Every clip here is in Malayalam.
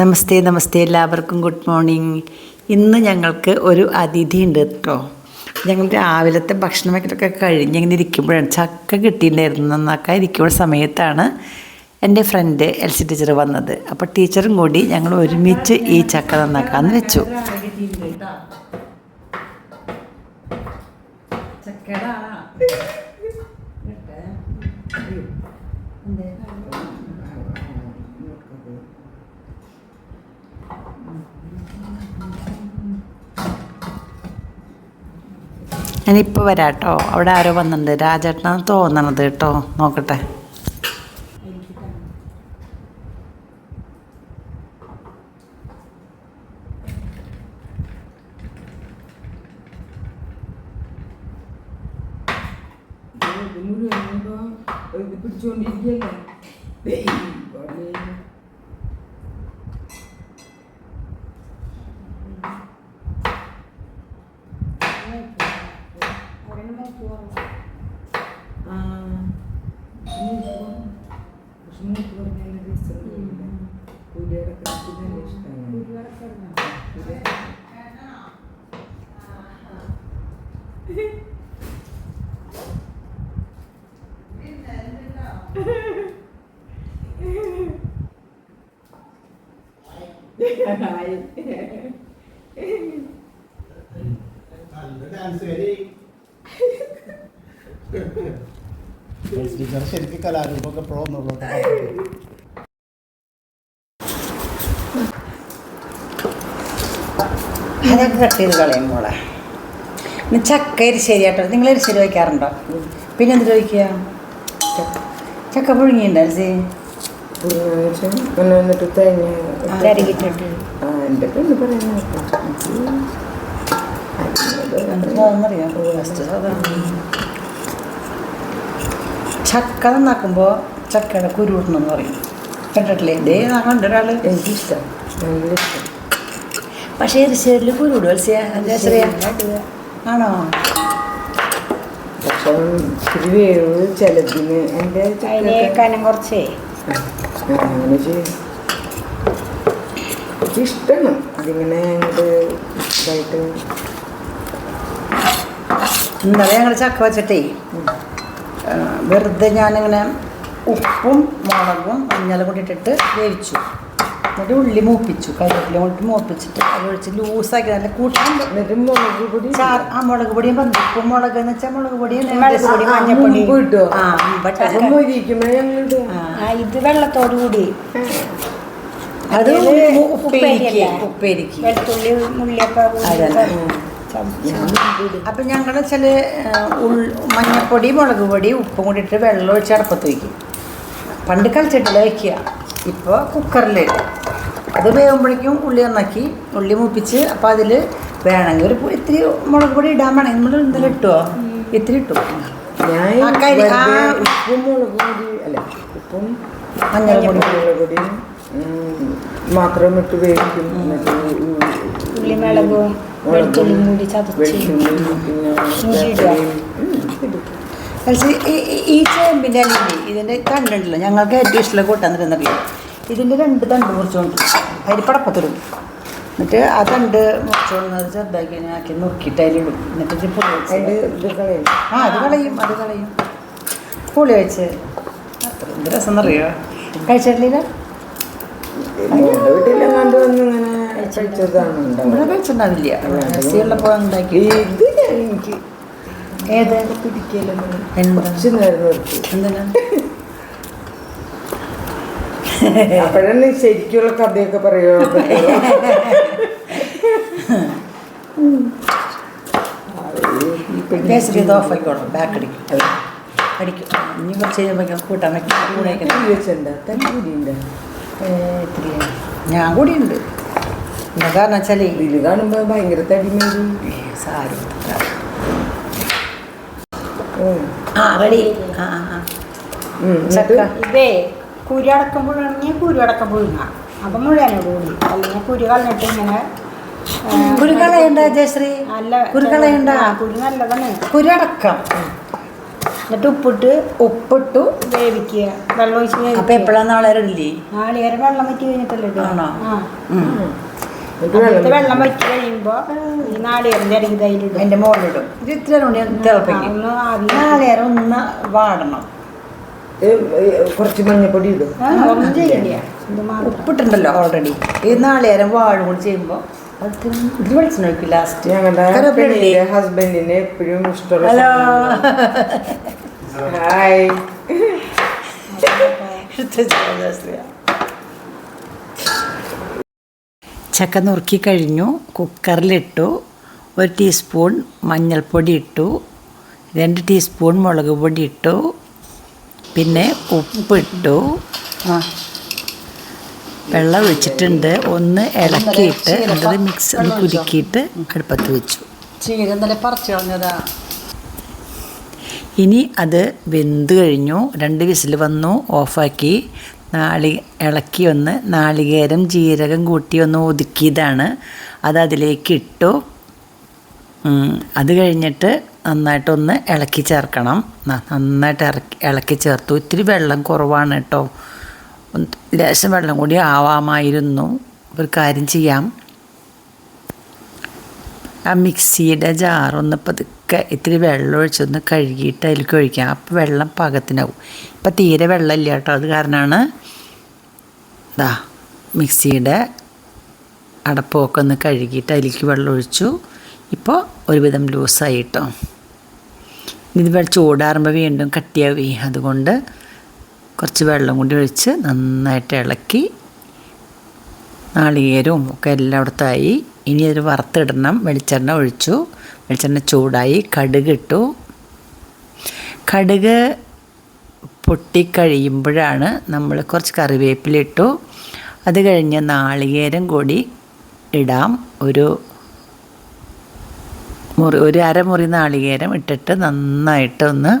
നമസ്തേ നമസ്തേ എല്ലാവർക്കും ഗുഡ് മോർണിംഗ്. ഇന്ന് ഞങ്ങൾക്ക് ഒരു അതിഥി ഉണ്ട് കേട്ടോ ഞങ്ങൾ രാവിലത്തെ ഭക്ഷണം വയ്ക്കലൊക്കെ കഴിഞ്ഞ് ഇങ്ങനെ ഇരിക്കുമ്പോഴാണ്. ചക്ക കിട്ടിയിട്ടുണ്ടായിരുന്നു. നന്നാക്കാൻ ഇരിക്കുന്ന സമയത്താണ് എന്റെ ഫ്രണ്ട് എൽ സി ടീച്ചർ വന്നത്. അപ്പോൾ ടീച്ചറും കൂടി ഞങ്ങൾ ഒരുമിച്ച് ഈ ചക്ക നന്നാക്കാമെന്ന് വെച്ചു. ഞാനിപ്പോൾ വരാം കേട്ടോ അവിടെ ആരോ വന്നിട്ടുണ്ട്. രാജേട്ടനാണ് തോന്നണത് കേട്ടോ. നോക്കട്ടെ. ഇത് മുഴുവൻ ഇപ്പൊ ഇത് പിടിച്ചോണ്ടിരിക്കല്ലേ ദൈവമേ. ആ, മൂക്ക് കുറഞ്ഞു. പക്ഷെ മൂക്ക് കുറഞ്ഞതിന്റെ രസം ഇല്ല. കുരുവൊക്കെ കഴിക്കുന്നത് നല്ല ഇഷ്ടമാണ്. കുരു. ടീച്ചർ ശരിക്കും കലാരൂപമൊക്കെ പ്രോ എന്നുള്ളത് അതൊക്കെ കട്ട് ചെയ്ത് കളയും മോളെ ഇനി ചക്ക എരിശ്ശേരി കേട്ടോ നിങ്ങൾ എരിശ്ശേരി വയ്ക്കാറുണ്ടോ പിന്നെ എന്ത് ചോദിക്കുക ചക്ക പുഴുങ്ങിയുണ്ടോ ഒന്ന് വന്നിട്ട് തേങ്ങ ചരകിട്ടിട്ട് ആ എന്റെ പെണ്ണ് പറയുന്നത് എന്താണെന്നറിയാം ഫസ്റ്റ് സാധാരണ ചക്ക നന്നാക്കുമ്പോൾ ചക്കയുടെ കുരുവിടണമെന്ന് പറയും. കണ്ടിട്ടില്ലേ? ഇതേ കണ്ട ഒരാൾ എനിക്കിഷ്ടം. നല്ല ഇഷ്ടം പക്ഷേ എരിശ്ശേരിയിൽ കുരുവിടും ആണോ? പക്ഷെ ഇത്തിരി വേവ് ചിലതിന്. എന്റെ അതിന് കനം കുറച്ചേ. അങ്ങനെ ചെയ്യും. എനിക്കിഷ്ടമാണ്. അതിങ്ങനെ അങ്ങോട്ട് ഇതായിട്ട്. ഇന്നലെ ഞങ്ങൾ ചക്ക വെച്ചിട്ടേ. ആ, വെറുതെ ഞാനിങ്ങനെ ഉപ്പും മുളകും മഞ്ഞളും കൂടി ഇട്ടിട്ട് വേവിച്ചു. എന്നിട്ട് ഉള്ളി മൂപ്പിച്ചു. കരിവേപ്പില കൊണ്ട് മൂപ്പിച്ചിട്ട് അത് ഒഴിച്ച് ലൂസാക്കി നല്ല കൂട്ടാൻ മുളക് പൊടി ആ മുളക് പൊടിയും പന്തി. ഉപ്പും മുളക് എന്ന് വെച്ചാൽ മുളക് പൊടിയും പൊടി, ആ, മഞ്ഞപ്പൊടി. ഇത് വെള്ളത്തോടു കൂടി. അത് ഉപ്പേരിക്ക്? ഉപ്പേരിക്ക്. വെളുത്തുള്ളി മുള്ളിയൊക്കെ അപ്പം ഞങ്ങൾ ഉൾ മഞ്ഞപ്പൊടി മുളക് പൊടി ഉപ്പും കൂടി ഇട്ട് വെള്ളം ഒഴിച്ച് അടപ്പത്ത് വയ്ക്കും. പണ്ട് കളിച്ചിട്ടില്ല വയ്ക്കുക ഇപ്പോൾ കുക്കറിൽ അത് വേകുമ്പോഴേക്കും ഉള്ളി നന്നാക്കി ഉള്ളി മൂപ്പിച്ച് അപ്പോൾ അതിൽ വേണമെങ്കിൽ ഒരു ഇത്തിരി മുളക് പൊടി ഇടാൻ വേണമെങ്കിൽ നമ്മൾ എന്തെങ്കിലും ഇട്ടുമോ ഇത്തിരി ഇട്ടു. ഞാൻ. ഉപ്പും മുളക് പൊടി അല്ല ഉപ്പും ഉം, മാത്രം ഇട്ട് വേവിക്കും. ഉള്ളി മുളകും. ചതച്ച് വെളുത്തുള്ളി ഇടും. പക്ഷേ ഈ- ചേമ്പിന്റെ അല്ലെങ്കിൽ ഇതിന്റെ തണ്ടുണ്ടല്ലോ ഞങ്ങൾക്ക് ഏറ്റവും ഇഷ്ടമുള്ള കൂട്ടാൻ തരുന്നറിയോ ഇതിന്റെ രണ്ട് തണ്ട് മുറിച്ചുകൊണ്ട് അതിൽ പടപ്പത്തിടും. എന്നിട്ട് ആ തണ്ട് മുറിച്ചുകൊണ്ടത് ചെറുതാക്കി ആക്കി നുറുക്കിയിട്ട് അതിലിടും. എന്നിട്ട് ഇത് കളയും. ആ അത് കളയും അത് കളയും. പുളി വെച്ച്. അത്ര എന്ത് രസം എന്നറിയോ കഴിച്ചിട്ടില്ല ഞങ്ങളുടെ വീട്ടിലെങ്ങാണ്ട് വന്ന് ഇങ്ങനെ കഴിച്ചതാണ് ഇവിടെ ഉണ്ടാവുക കഴിച്ചിട്ടുണ്ടാവില്ല രസിയുള്ളപ്പോൾ ഉണ്ടാക്കി. ഇത് ഞാൻ എനിക്ക് ഏത് പിടിക്കലും എന്താ കുറച്ച് നേരം നിർത്തി. എന്തിനാ അപ്പോഴാണ് ശരിക്കുള്ള കഥയൊക്കെ പറയുക കേസരി ഇത് ഓഫ് ആയിക്കോളും ബാക്ക് അടിക്കും. അടിക്കും. ഇനി കുറച്ച് കഴിയുമ്പോൾ കൂട്ടാൻ വയ്ക്കും ഞാൻ കൂടിയുണ്ട്. എന്താ കാരണം വെച്ചാൽ ഇതിൽ കാണുമ്പോ ഭയങ്കര തടിമേരി സാരി. ഉം. ആ റെഡി ആ ആ ആ. ഉം. ചക്ക. എന്നിട്ട്? ഇതേ കുരു അടക്കുമ്പോഴാണെങ്കിൽ കുരു അടക്കം പുഴുങ്ങ അപ്പം മുഴുവനോട് കൂടി. അല്ലെങ്കിൽ കുരു കളഞ്ഞിട്ട് ഇങ്ങനെ ആ, കുരു കളയണ്ട ജയശ്രീ. അല്ല കുരു കളയണ്ട. ആ, കുരു നല്ലതാണ്. കുരടക്കം എന്നിട്ട് ഉപ്പിട്ട് ഉപ്പിട്ടു. വേവിക്കുക. വെള്ളം ഒഴിച്ച് അപ്പൊ എപ്പോഴാണ് നാളെ നാളെ വെള്ളം വറ്റി കഴിഞ്ഞിട്ടല്ലേ ആണോ? ആ. എന്നിട്ട് വെള്ളം വറ്റി കഴിയുമ്പോൾ ഈ നാളികേരം ചിരകി തൈരിടും എന്റെ മോളിലിടും. ഇത് ഇത്ര മണി തിളപ്പിക്കും. ഒന്ന് ആവി നാളേരം ഒന്ന് വാടണം. കുറച്ച് മഞ്ഞപ്പൊടി ഇടും. ഒന്നും ചെയ്യില്ല ഇത് മാത്രം. ഉപ്പിട്ടുണ്ടല്ലോ ഓൾറെഡി ഈ നാളികേരം വാഴും കൂടി ചെയ്യുമ്പോൾ ഇത് വെളിച്ചെണ്ണ ഒഴിക്കും ലാസ്റ്റ് ഞങ്ങളുടെ ഹസ്ബൻഡിന് എപ്പോഴും ഇഷ്ടമുള്ള ഹലോ. ഹായ് ചക്ക നുറുക്കി കഴിഞ്ഞു. കുക്കറിലിട്ടു. ഒരു ടീസ്പൂൺ മഞ്ഞൾപ്പൊടി ഇട്ടു. രണ്ട് ടീസ്പൂൺ മുളക് പൊടി ഇട്ടു. പിന്നെ ഉപ്പിട്ടു. വെള്ളം ഒഴിച്ചിട്ടുണ്ട്. ഒന്ന് ഇളക്കിയിട്ട് അത് മിക്സ് ഒന്ന് കുലുക്കിയിട്ട് അടുപ്പത്ത് വെച്ചു. ഇനി അത് വെന്ത് കഴിഞ്ഞു. രണ്ട് വിസിൽ വന്നു. ഓഫാക്കി. നാളി ഇളക്കി ഒന്ന് നാളികേരം ജീരകം കൂട്ടി ഒന്ന് ഒതുക്കിയതാണ്. അത് അതിലേക്ക് ഇട്ടു അത് കഴിഞ്ഞിട്ട് നന്നായിട്ടൊന്ന് ഇളക്കി ചേർക്കണം. നന്നായിട്ട് ഇറക്കി ഇളക്കി ചേർത്തു. ഇത്തിരി വെള്ളം കുറവാണ് കേട്ടോ. ലേശം വെള്ളം കൂടി ആവാമായിരുന്നു. ഒരു കാര്യം ചെയ്യാം. ആ മിക്സിയുടെ ജാറൊന്ന് പതുക്കെ ഇത്തിരി വെള്ളം ഒഴിച്ചൊന്ന് കഴുകിയിട്ട് അതിലേക്ക് ഒഴിക്കാം. അപ്പോൾ വെള്ളം പാകത്തിനാവും. ഇപ്പം തീരെ വെള്ളമില്ല കേട്ടോ. അത് കാരണമാണ് ദാ മിക്സിയുടെ അടപ്പമൊക്കെ ഒന്ന് കഴുകിയിട്ട് അതിലേക്ക് വെള്ളം ഒഴിച്ചു. ഇപ്പോൾ ഒരുവിധം ലൂസായി കേട്ടോ ഇത് വെള്ളം ചൂടാറുമ്പോൾ വീണ്ടും കട്ടിയാവി. അതുകൊണ്ട് കുറച്ച് വെള്ളം കൂടി ഒഴിച്ച് നന്നായിട്ട് ഇളക്കി നാളികേരവും ഒക്കെ എല്ലായിടത്തായി ഇനി അതിൽ വറുത്തിടണം. വെളിച്ചെണ്ണ ഒഴിച്ചു. വെളിച്ചെണ്ണ ചൂടായി കടുക് ഇട്ടു. കടുക് പൊട്ടിക്കഴിയുമ്പോഴാണ് നമ്മൾ കുറച്ച് കറിവേപ്പില ഇട്ടു. അത് കഴിഞ്ഞ് നാളികേരം കൂടി ഇടാം. ഒരു മുറി ഒരു അരമുറി നാളികേരം ഇട്ടിട്ട് നന്നായിട്ട് ഒന്ന്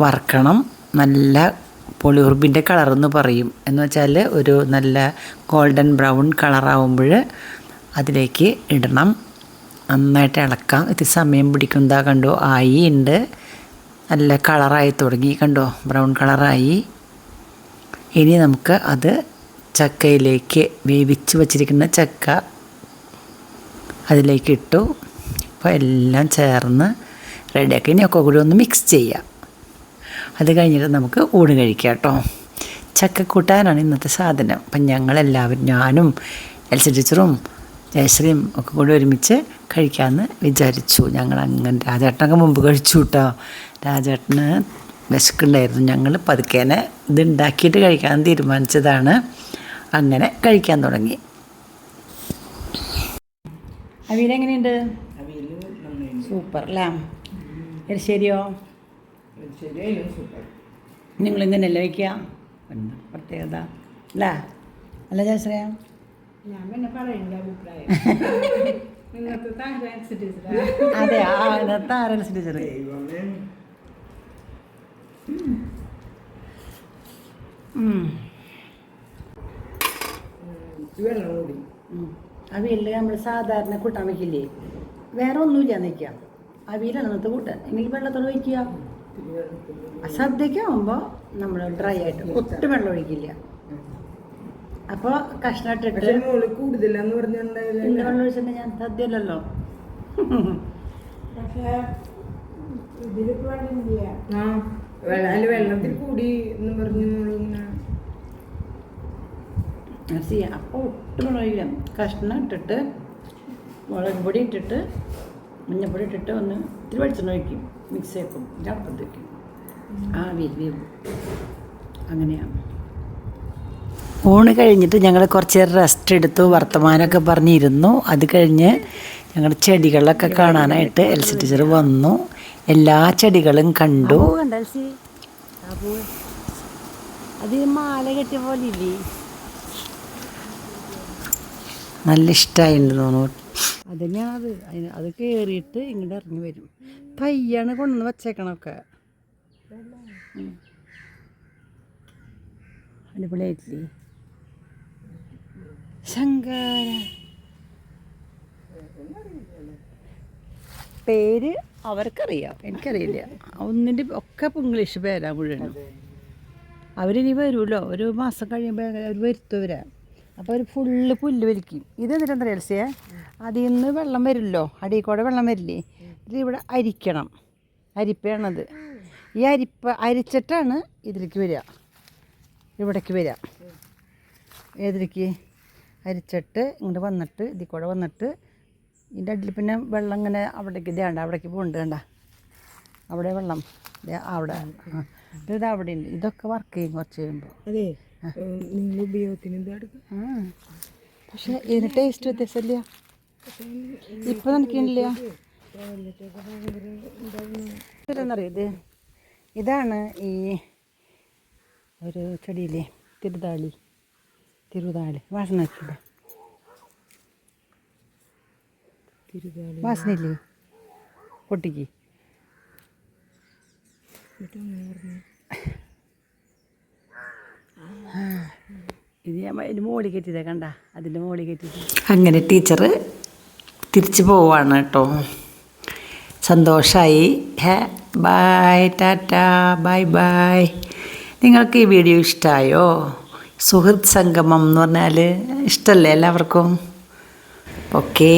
വറക്കണം. നല്ല പൊളിയുറുമ്പിന്റെ കളറെന്ന് പറയും. എന്ന് വെച്ചാൽ ഒരു നല്ല ഗോൾഡൻ ബ്രൗൺ കളറാവുമ്പോൾ അതിലേക്ക് ഇടണം. നന്നായിട്ട് ഇളക്കാം. ഇത് സമയം പിടിക്കുന്നതാ കണ്ടോ ആയി ഉണ്ട് നല്ല കളറായി തുടങ്ങി. കണ്ടോ ബ്രൗൺ കളറായി. ഇനി നമുക്ക് അത് ചക്കയിലേക്ക് വേവിച്ച് വച്ചിരിക്കുന്ന ചക്ക അതിലേക്ക് ഇട്ടു. അപ്പോൾ എല്ലാം ചേർന്ന് റെഡിയാക്കി ഇനി ഒക്കെ കൂടി ഒന്ന് മിക്സ് ചെയ്യാം. അത് കഴിഞ്ഞിട്ട് നമുക്ക് ഊണ് കഴിക്കാം കേട്ടോ. ചക്കക്കൂട്ടാനാണ് ഇന്നത്തെ സാധനം. അപ്പം ഞങ്ങളെല്ലാവരും ഞാനും എൽ സി ടീച്ചറും ജയശ്രീയും ഒക്കെ കൂടി ഒരുമിച്ച് കഴിക്കാമെന്ന് വിചാരിച്ചു. ഞങ്ങൾ അങ്ങനെ രാജേട്ടനൊക്കെ മുമ്പ് കഴിച്ചു കേട്ടോ. രാജേട്ടന് വിശക്കുണ്ടായിരുന്നു. ഞങ്ങൾ പതുക്കേനെ ഇത് ഉണ്ടാക്കിയിട്ട് കഴിക്കാൻ തീരുമാനിച്ചതാണ്. അങ്ങനെ കഴിക്കാൻ തുടങ്ങി. അവിയിലെങ്ങനെയുണ്ട് സൂപ്പർ അല്ലേ? ശരിയോ ശരിയായാലും സൂപ്പർ. നിങ്ങൾ ഇങ്ങനെയല്ല വയ്ക്കുക പ്രത്യേകത? അല്ല? അല്ല ജയശ്രയ അതെ ആ ഇന്നത്തെ ആരൻസ് ടീച്ചർ വെള്ളം കൂടി. അവിയലിൽ നമ്മൾ സാധാരണ കൂട്ടാൻ വയ്ക്കില്ലേ വേറെ ഒന്നുമില്ല നിൽക്കാം അവിയലാണ് അന്നത്തെ കൂട്ടാൻ. എങ്കിൽ വെള്ളത്തോടെ വയ്ക്കുക സദ്യക്കാകുമ്പോൾ നമ്മൾ ഡ്രൈ ആയിട്ട് ഒട്ടും വെള്ളം ഒഴിക്കില്ല. അപ്പോൾ കഷ്ണം പക്ഷെ ഇട്ടിട്ട് മോൾ കൂടുതലെന്ന് പറഞ്ഞിട്ടുണ്ടായില്ല വെള്ളം ഒഴിച്ചിട്ട് ഞാൻ സദ്യയല്ലല്ലോ. പക്ഷേ വെള്ളം കൂടി എന്ന് പറഞ്ഞു മോളിങ്ങനെ ചെയ്യാം അപ്പോൾ ഒട്ടും മുളകില്ല കഷ്ണം ഇട്ടിട്ട് മുളക് പൊടി ഇട്ടിട്ട് മഞ്ഞപ്പൊടി ഇട്ടിട്ട് ഒന്ന് ഇത്തിരി വെളിച്ചെണ്ണ ഒഴിക്കും. മിക്സ് ആക്കും അടുപ്പത്ത് വയ്ക്കും ആ വേവും അങ്ങനെയാണ് ഊണ് കഴിഞ്ഞിട്ട് ഞങ്ങൾ കുറച്ച് നേരം റെസ്റ്റ് എടുത്തു. വർത്തമാനമൊക്കെ പറഞ്ഞിരുന്നു. അത് കഴിഞ്ഞ് ഞങ്ങൾ ചെടികളൊക്കെ കാണാനായിട്ട് എൽസി ടീച്ചർ വന്നു. എല്ലാ ചെടികളും കണ്ടു. അത് മാല കെട്ടിയ പോലെ ഇല്ലേ? നല്ല ഇഷ്ടമായിട്ടുണ്ട് തോന്നുന്നു. അത് ഞാൻ അത് അതിന് അത് കയറിയിട്ട് ഇങ്ങോട്ട് ഇറങ്ങി വരും. പയ്യാണ് കൊണ്ടുവന്ന് വച്ചേക്കണൊക്കെ അടിപൊളിയായിട്ടില്ലേ? ശങ്കാര. പേര് അവർക്കറിയാം. എനിക്കറിയില്ല. ഒന്നിന്റെ ഒക്കെ ഇംഗ്ലീഷ് പേരാ മുഴുവനും. അവരിനി വരുമല്ലോ. ഒരു മാസം കഴിയുമ്പോൾ അവർ വരുത്തവരാ. അപ്പോൾ ഒരു ഫുള്ള് പുല്ല് വലിക്കും. ഇത് എന്നിട്ട് എന്താ എൽസിയെ അതിൽ നിന്ന് വെള്ളം വരില്ലോ അടിയിൽ കൂടെ വെള്ളം വരില്ലേ? ഇതിലിവിടെ അരിക്കണം. അരിപ്പയാണത് ഈ അരിപ്പ അരിച്ചിട്ടാണ് ഇതിലേക്ക് വരിക. ഇവിടേക്ക് വരിക. ഏതിലേക്ക്? അരിച്ചിട്ട് ഇങ്ങോട്ട് വന്നിട്ട് ഇതിൽ കൂടെ വന്നിട്ട് ഇതിന്റെ അടിയിൽ പിന്നെ വെള്ളം ഇങ്ങനെ അവിടേക്ക് ഇതേണ്ട അവിടേക്ക് പോകുന്നുണ്ട് കണ്ട അവിടെ വെള്ളം. അവിടെ. ഇത് അവിടെ ഉണ്ട് ഇതൊക്കെ വർക്ക് ചെയ്യും കുറച്ച് കഴിയുമ്പോൾ നിങ്ങൾ ഉപയോഗത്തിന് പക്ഷേ ഇതിന് ടേസ്റ്റ് വ്യത്യാസമില്ല. ഇപ്പൊ ഇതെന്നറിയോ ഇത്? ഇതാണ് ഈ ഒരു ചെടിയിലെ തിരുതാളി. തിരുതാളി. വാസന വെച്ചില്ല വാസനയില്ലേ? പൊട്ടിക്ക്. ഇത് ഞാൻ മോളി കയറ്റിയതാ കണ്ട? അതിന്റെ മോളി കെട്ടിയത് അങ്ങനെ ടീച്ചർ തിരിച്ചു പോവാണ് കേട്ടോ. സന്തോഷമായി hey bye tata bye bye. നിങ്ങൾക്ക് ഈ വീഡിയോ ഇഷ്ടമായോ സുഹൃത് സംഗമം എന്ന് പറഞ്ഞാൽ ഇഷ്ടമല്ലേ എല്ലാവർക്കും? ഓക്കേ.